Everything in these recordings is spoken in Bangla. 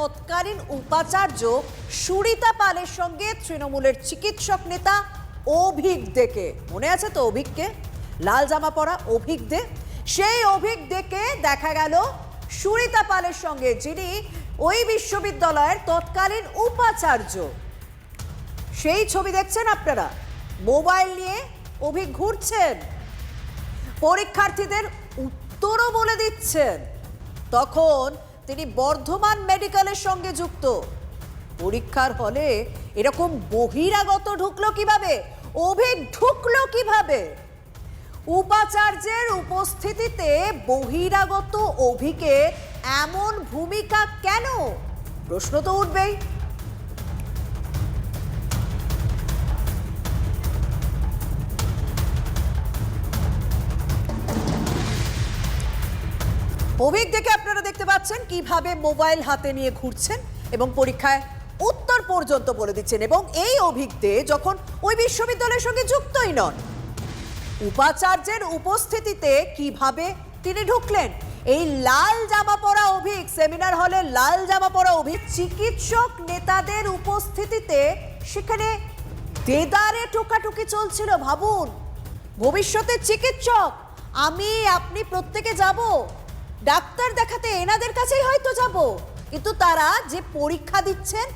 তৎকালীন উপাচার্য সুরিতা পালের সঙ্গে তৃণমূলের চিকিৎসক নেতা অভিক দেকে। মনে আছে তো অভিককে? লাল জামা পরা অভিক দে। সেই অভিক দেকে দেখা গেল সুরিতা পালের সঙ্গে, যিনি ওই বিশ্ববিদ্যালয়ের তৎকালীন উপাচার্য। সেই ছবি দেখছেন আপনারা? মোবাইল নিয়ে অভিক ঘুরছেন। পরীক্ষার্থীদের উত্তরও বলে দিচ্ছেন। তখন তিনি বর্ধমান মেডিকেলের সঙ্গে যুক্ত। পরীক্ষার হলে এরকম বহিরাগত ঢুকলো কীভাবে? অভিক ঢুকলো কীভাবে? উপাচার্যের উপস্থিতিতে বহিরাগত অভিকে এমন ভূমিকা কেন? প্রশ্ন তো উঠবেই। অভিক দেখে আপনারা দেখতে পাচ্ছেন কীভাবে মোবাইল হাতে নিয়ে ঘুরছেন এবং পরীক্ষায় উত্তর পর্যন্ত বলে দিচ্ছেন। এবং এই অভিজ্ঞে যখন ওই বিশ্ববিদ্যালয়ের সঙ্গে যুক্তই নন, উপাচার্যের উপস্থিতিতে কীভাবে তিনি ঢুকলেন? এই লাল জামা পরা অভিক সেমিনার হলে লাল জামা পরা অভিক চিকিৎসক নেতাদের উপস্থিতিতে সেখানে দেদারে টোকাটুকি চলছিল। ভাবুন, ভবিষ্যতে চিকিৎসক, আমি, আপনি প্রত্যেকে যাব। ডাক্তার দেখাতে এনাদের কাছেই হয়তো যাব। কিন্তু তারা যে পরীক্ষা দিচ্ছেন,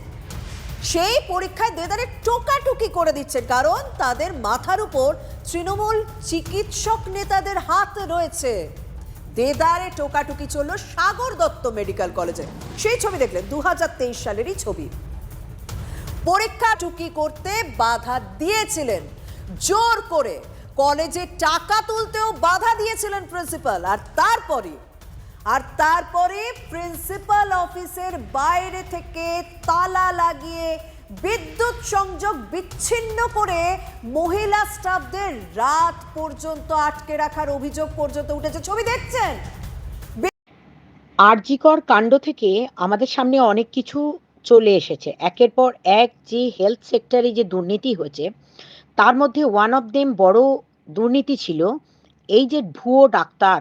সেই পরীক্ষায় দেদারে টোকাটুকি করে দিচ্ছেন, কারণ তাদের মাথার উপর তৃণমূল চিকিৎসক নেতাদের হাত রয়েছে। দেদারে টোকাটুকি চলল সাগর দত্ত মেডিকেল কলেজে। সেই ছবি দেখলেন দু হাজার তেইশ সালেরই ছবি। পরীক্ষা টুকি করতে বাধা দিয়েছিলেন। জোর করে কলেজে টাকা তুলতেও বাধা দিয়েছিলেন প্রিন্সিপাল, আর তারপরে আর তারপরে প্রিন্সিপাল অফিসের বাইরে থেকে তালা লাগিয়ে বিদ্যুৎ সংযোগ বিচ্ছিন্ন করে মহিলা স্টাফদের রাত পর্যন্ত আটকে রাখার অভিযোগ পর্যন্ত উঠেছে। ছবি দেখছেন? আরজিকর কাণ্ড থেকে আমাদের সামনে অনেক কিছু চলে এসেছে। একের পর এক যে হেলথ সেক্টরে যে দুর্নীতি হয়েছে, তার মধ্যে ওয়ান অফ দেম বড় দুর্নীতি ছিল, এই যে ভুয়ো ডাক্তার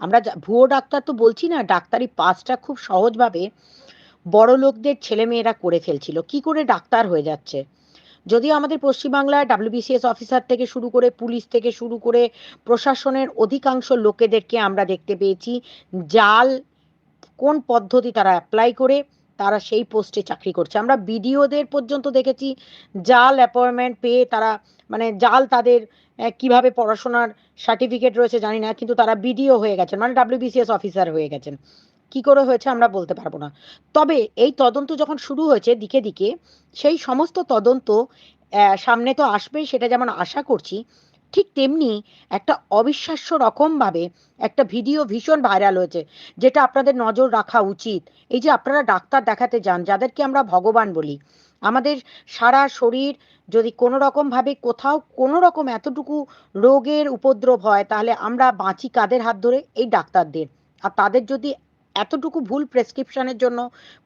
আমরা ভুয়ো ডাক্তার তো বলছি না, ডাক্তারি পাসটা খুব সহজভাবে বড় লোকদের ছেলেমেয়েরা করে ফেলছিল। কি করে ডাক্তার হয়ে যাচ্ছে? যদিও আমাদের পশ্চিমবাংলায় ডাব্লিউবিসিএস অফিসার থেকে শুরু করে পুলিশ থেকে শুরু করে প্রশাসনের অধিকাংশ লোকেদেরকে আমরা দেখতে পেয়েছি। জাল কোন পদ্ধতি তারা অ্যাপ্লাই করে? তারা সেই পোস্টে চাকরি করছে। আমরা বিডিওদের পর্যন্ত দেখেছি, জাল অ্যাপয়েন্টমেন্ট পেয়ে তারা মানে জাল তাদের কীভাবে পড়াশোনার সার্টিফিকেট রয়েছে জানি না, কিন্তু তারা বিডিও হয়ে গেছেন মানে ডাব্লিউবিসিএস অফিসার হয়ে গেছেন। কি করে হয়েছে আমরা বলতে পারব না। তবে এই তদন্ত যখন শুরু হয়েছে দিকে দিকে, সেই সমস্ত তদন্ত সামনে তো আসবেই, সেটা যেমন আশা করছি ঠিক তেমনি একটা অবিশ্বাস্য রকমভাবে একটা ভিডিও ভীষণ ভাইরাল হয়েছে, যেটা আপনাদের নজর রাখা উচিত। এই যে আপনারা ডাক্তার দেখাতে যান, যাদেরকে আমরা ভগবান বলি, আমাদের সারা শরীর যদি কোনো রকম ভাবে কোথাও কোনো রকম এতটুকু রোগের উপদ্রব হয়, তাহলে আমরা বাঁচি কাদের হাত ধরে? এই ডাক্তারদের। আর তাদের যদি এতটুকু ভুল প্রেসক্রিপশনের জন্য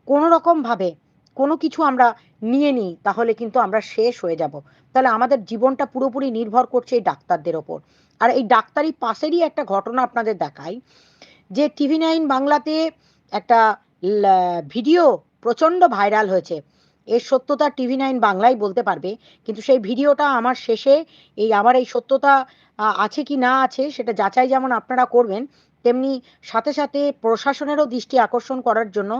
কোনো রকম ভাবে কোনো কিছু আমরা নিয়ে নিই, তাহলে কিন্তু আমরা শেষ হয়ে যাব। তাহলে আমাদের জীবনটা পুরোপুরি নির্ভর করছে এই ডাক্তারদের ওপর। আর এই ডাক্তারি পাশেরই একটা ঘটনা আপনাদের দেখাই, যে টিভি নাইন বাংলাতে একটা ভিডিও প্রচণ্ড ভাইরাল হয়েছে। এর সত্যতা টিভি নাইন বাংলাই বলতে পারবে, কিন্তু সেই ভিডিওটা আমার শেষে এই আমার এই সত্যতা আছে কি না আছে সেটা যাচাই যেমন আপনারা করবেন, তেমনি সাথে সাথে প্রশাসনেরও দৃষ্টি আকর্ষণ করার জন্য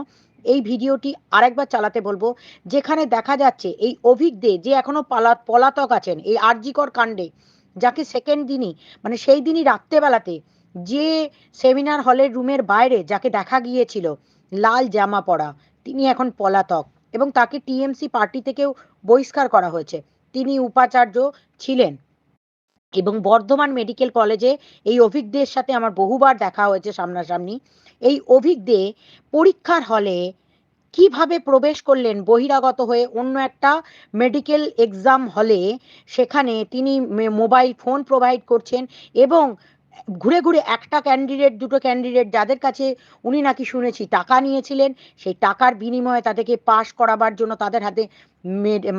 এই ভিডিওটি আরেকবার চালাতে বলব। যেখানে দেখা যাচ্ছে এই অভিক দে যে এখনও পালা, পলাতক আছেন, এই আরজিকর কাণ্ডে, যাকে সেকেন্ড দিনই মানে সেই দিনই রাত্রেবেলাতে যে সেমিনার হলের রুমের বাইরে যাকে দেখা গিয়েছিল, লাল জামা পরা, তিনি এখন পলাতক এবং তাকে টিএমসি পার্টি থেকেও বহিষ্কার করা হয়েছে। তিনি উপাচার্য ছিলেন। এবং বর্ধমান মেডিকেল কলেজে এই অভিজ্ঞদের সাথে আমার বহুবার দেখা হয়েছে সামনাসামনি। এই অভিজ্ঞে পরীক্ষার হলে কীভাবে প্রবেশ করলেন, বহিরাগত হয়ে অন্য একটা মেডিকেল এক্সাম হলে সেখানে তিনি মোবাইল ফোন প্রোভাইড করছেন এবং ঘুরে ঘুরে একটা ক্যান্ডিডেট, দুটো ক্যান্ডিডেট যাদের কাছে উনি নাকি শুনেছি টাকা নিয়েছিলেন, সেই টাকার বিনিময়ে তাদেরকে পাশ করাবার জন্য তাদের হাতে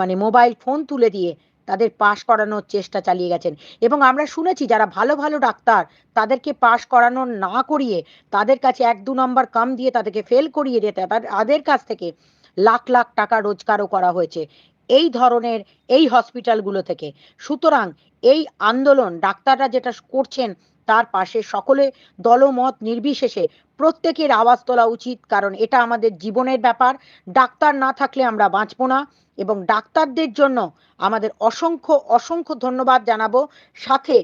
মানে মোবাইল ফোন তুলে দিয়ে তাদের পাশ করানোর চেষ্টা চালিয়ে গেছেন। এবং আমরা শুনেছি যারা ভালো ভালো ডাক্তার, তাদেরকে পাশ করানো না করিয়ে তাদের কাছে এক দু নম্বর কাম দিয়ে তাদেরকে ফেল করিয়ে দিয়ে তাদের- কাছ থেকে লাখ লাখ টাকা রোজগারও করা হয়েছে। এই ধরনের এই হসপিটালগুলো থেকে। সুতরাং এই আন্দোলন, ডাক্তাররা যেটা করছেন, তার পাশে সকলে দলমত নির্বিশেষে প্রত্যেকের আওয়াজ তোলা উচিত, কারণ এটা আমাদের জীবনের ব্যাপার। ডাক্তার না থাকলে আমরা বাঁচবো না এবং ডাক্তারদের জন্য আমাদের অসংখ্য অসংখ্য ধন্যবাদ জানাব। সাথে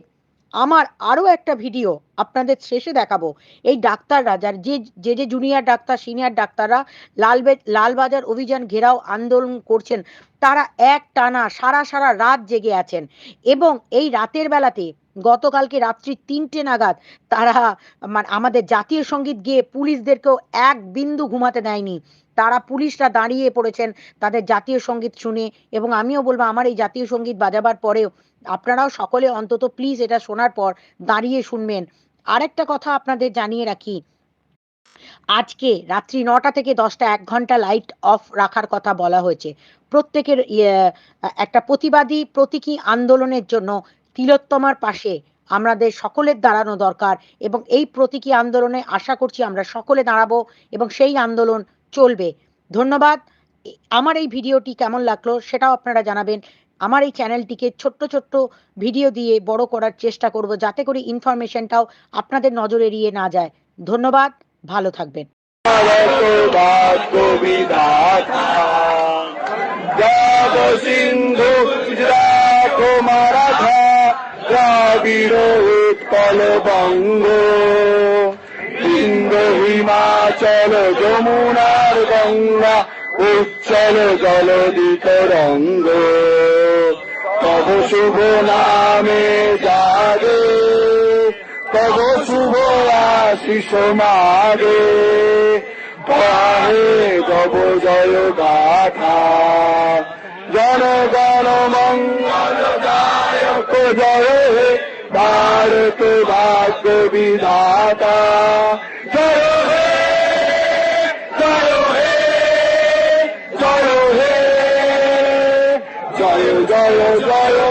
আমার আরও একটা ভিডিও আপনাদের শেষে দেখাবো। এই ডাক্তাররা, যার যে যে যে জুনিয়র ডাক্তার সিনিয়র ডাক্তাররা লালবে লালবাজার অভিযান ঘেরাও আন্দোলন করছেন, তারা এক টানা সারা সারা রাত জেগে আছেন এবং এই রাতের বেলাতে গতকালকে রাত্রি তিনটে নাগাদ তারা মানে আমাদের জাতীয় সংগীত গিয়ে পুলিশদেরকেও এক বিন্দু ঘুমাতে দেয়নি। তারা পুলিশরা দাঁড়িয়ে পড়েছেন তাদের জাতীয় সংগীত শুনে এবং আমিও বলব আমার এই জাতীয় সংগীত বাজাবার পরেও আপনারাও সকলে অন্তত প্লিজ এটা শোনার পর দাঁড়িয়ে শুনবেন। আরেকটা কথা আপনাদের জানিয়ে রাখি। আজকে রাত্রি নটা থেকে দশটা এক ঘণ্টা লাইট অফ রাখার কথা বলা হয়েছে। প্রত্যেকের ইয়ে, একটা প্রতিবাদী প্রতীকী আন্দোলনের জন্য তিলোত্তমার পাশে আমাদের সকলের দাঁড়ানো দরকার এবং এই প্রতীকী আন্দোলনে আশা করছি আমরা সকলে দাঁড়াবো এবং সেই আন্দোলন চলবে। ধন্যবাদ। আমার এই ভিডিওটি কেমন লাগল সেটাও আপনারা জানাবেন। আমার এই চ্যানেলটিকে ছোট্ট ছোট্ট ভিডিও দিয়ে বড় করার চেষ্টা করব যাতে করে ইনফরমেশনটাও আপনাদের নজর এড়িয়ে না যায়। ধন্যবাদ। ভালো থাকবেন। ভাগ্য বিধাতা যাব সিন্ধু হিমাচল যমুনার গঙ্গা উচ্চল জলদিত রঙ্গ। তব শুভ নামে জাগে, তব শুভ আশিস মাগে। পাহে তব জয় গাথা। জনগণ মঙ্গল দায়ক জয় হে ভারত ভাগ্য বিধাতা জয় হে জয় হে জয় হে জয় জয় জয় জয় হে